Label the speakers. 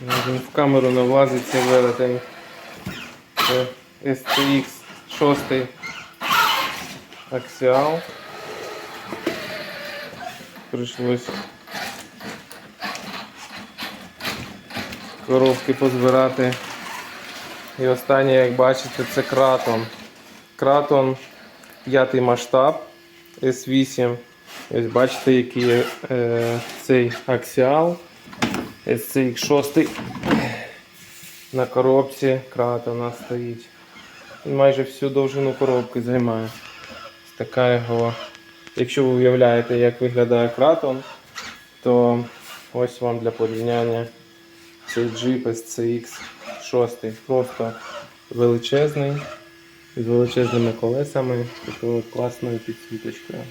Speaker 1: в камеру не влазить цей велетень. STX 6 Axial. Прийшлось коробки позбирати. І останнє, як бачите, це кратон. Кратон п'ятий масштаб S8. Ось бачите, який є, е, цей аксіал. SCX6 на коробці кратона стоїть. Він майже всю довжину коробки займає. Така його. Якщо ви уявляєте, як виглядає кратон, то ось вам для порівняння цей Jeep SCX 6 просто величезний, з величезними колесами, такою класною підсвіточкою.